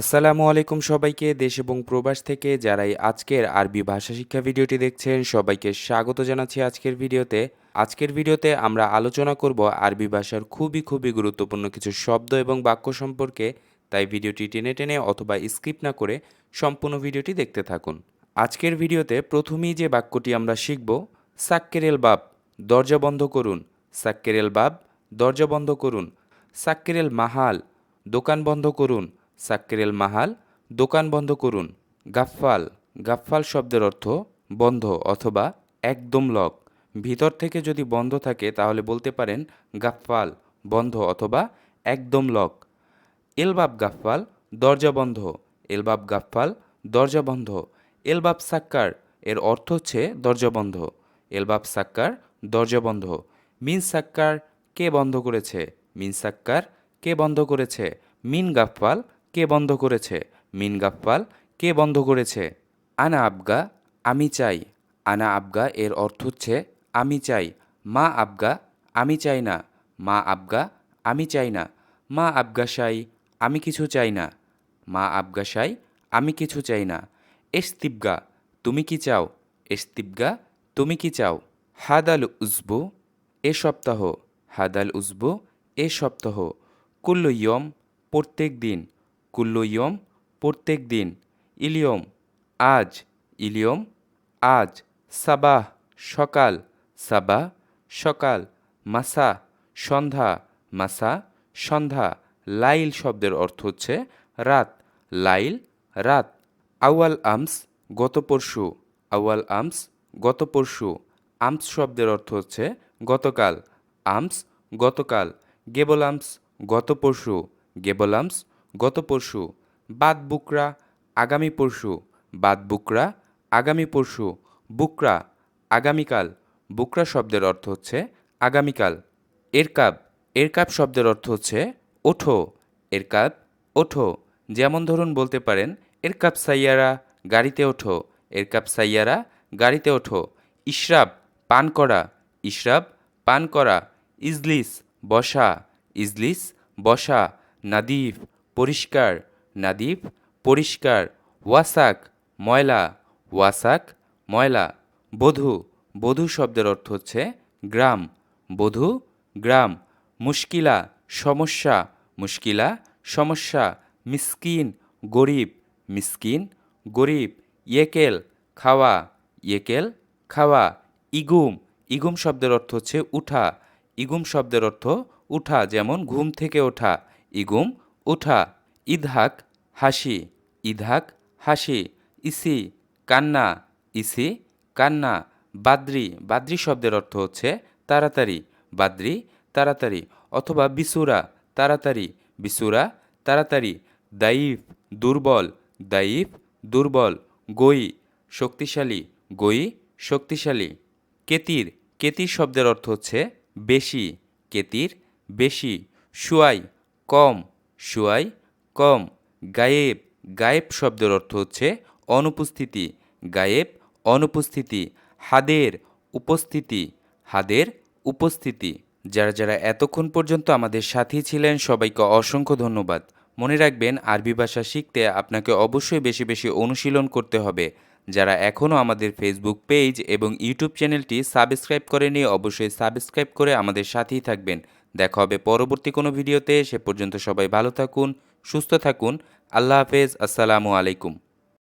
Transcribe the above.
আসসালামু আলাইকুম সবাইকে, দেশ এবং প্রবাস থেকে যারাই আজকের আরবি ভাষা শিক্ষা ভিডিওটি দেখছেন, সবাইকে স্বাগত জানাচ্ছি আজকের ভিডিওতে। আজকের ভিডিওতে আমরা আলোচনা করব আরবি ভাষার খুবই খুবই গুরুত্বপূর্ণ কিছু শব্দ এবং বাক্য সম্পর্কে। তাই ভিডিওটি টেনে টেনে অথবা স্কিপ না করে সম্পূর্ণ ভিডিওটি দেখতে থাকুন। আজকের ভিডিওতে প্রথমেই যে বাক্যটি আমরা শিখব সাক্কেরেল বাব, দরজা বন্ধ করুন। সাক্কেরেল বাব, দরজা বন্ধ করুন। সাক্কেরেল মাহাল, দোকান বন্ধ করুন। সাক্কেরেল মাহাল, দোকান বন্ধ করুন। গাফফাল গাফফাল শব্দের অর্থ বন্ধ অথবা একদম লক। ভিতর থেকে যদি বন্ধ থাকে তাহলে বলতে পারেন গাফফাল, বন্ধ অথবা একদম লক। এলবাব গাফফাল, দরজা বন্ধ। এলবাব গাফফাল, দরজা বন্ধ। এলবাব সাক্কার, এর অর্থ হচ্ছে দরজা বন্ধ। এলবাব সাক্কার, দরজা বন্ধ। মিন সাক্কার, কে বন্ধ করেছে? মিন সাক্কার, কে বন্ধ করেছে? মিন গাফফাল কে বন্ধ করেছে? মিন গাফফাল কে বন্ধ করেছে? আনা আবগা, আমি চাই। আনা আবগা এর অর্থ হচ্ছে, আমি চাই। মা আবগা, আমি চাই না। মা আবগা, আমি চাই না। মা আবগাশাই আমি কিছু চাই না। মা আবগাশাই আমি কিছু চাই না। এস্তিবগা তুমি কি চাও? এস্তিবগা তুমি কি চাও? হাদাল উজবু, এ সপ্তাহ। হাদাল উজবু, এ সপ্তাহ। কুল্লু ইয়ম, প্রত্যেক দিন। কুল্লু ইয়ম, প্রত্যেক দিন। ইলিয়ম, আজ। ইলিয়ম, আজ। সাবাহ, সকাল। সাবাহ, সকাল। মাসা, সন্ধ্যা। মাসা, সন্ধ্যা। লাইল শব্দের অর্থ হচ্ছে রাত। লাইল, রাত। আউয়াল আমস, গত পরশু। আউয়াল আমস, গত পরশু। আমস শব্দের অর্থ হচ্ছে গতকাল। আমস, গতকাল। গেবলামস গত পরশু। গেবলামস গত পরশু, বাদ বুকরা আগামী পরশু, বাদ বুকরা আগামী পরশু, বুকরা আগামীকাল, বুকরা শব্দের অর্থ হচ্ছে আগামীকাল। এরকাব এরকাব শব্দের অর্থ হচ্ছে ওঠো এর এরকাব, ওঠো। যেমন ধরুন বলতে পারেন, এরকাব সাইয়ারা, গাড়িতে ওঠো। এরকাব সাইয়ারা, গাড়িতে ওঠো। ইশরাব, পান করা। ইশরাব, পান করা। ইজলিস, বসা। ইজলিস, বসা। নাদিফ পরিষ্কার নাদিফ, পরিষ্কার ওয়াসাক ময়লা ওয়াসাক ময়লা। বধূ বধূ শব্দের অর্থ হচ্ছে গ্রাম। বধূ, গ্রাম। মুশকিলা, সমস্যা। মুশকিলা, সমস্যা। মিসকিন, গরিব। মিসকিন, গরিব। ইয়েকেল, খাওয়া। ইয়েকেল, খাওয়া। ইগুম ইগুম শব্দের অর্থ হচ্ছে উঠা। ইগুম শব্দের অর্থ উঠা, যেমন ঘুম থেকে ওঠা। ইগুম উঠা, ইদহাক, হাসি ইদহাক, হাসি, ইসি, কান্না ইসি, কান্না, বাদ্রি বাদ্রি শব্দের অর্থ হচ্ছে তাড়াতাড়ি, বাদ্রি, তাড়াতাড়ি, অথবা বিসুরা, তাড়াতাড়ি বিসুরা, তাড়াতাড়ি দাইফ দুর্বল দাইফ দুর্বল গই শক্তিশালী গই শক্তিশালী। কেতির কেতির শব্দের অর্থ হচ্ছে বেশি, কেতির, বেশি, শুয়াই, কম শুয়াই, কম, গায়েব গায়েব শব্দের অর্থ হচ্ছে অনুপস্থিতি, গায়েব, অনুপস্থিতি, হাদের, উপস্থিতি হাদের, উপস্থিতি। যারা যারা এতক্ষণ পর্যন্ত আমাদের সাথী ছিলেন, সবাইকে অসংখ্য ধন্যবাদ। মনে রাখবেন, আরবি ভাষা শিখতে আপনাকে অবশ্যই বেশি বেশি অনুশীলন করতে হবে। যারা এখনও আমাদের ফেসবুক পেজ এবং ইউটিউব চ্যানেলটি সাবস্ক্রাইব করেনি অবশ্যই সাবস্ক্রাইব করে আমাদের সাথেই থাকবেন। দেখা হবে পরবর্তী কোনো ভিডিওতে। সে পর্যন্ত সবাই ভালো থাকুন, সুস্থ থাকুন। আল্লাহ হাফেজ, আসসালামু আলাইকুম।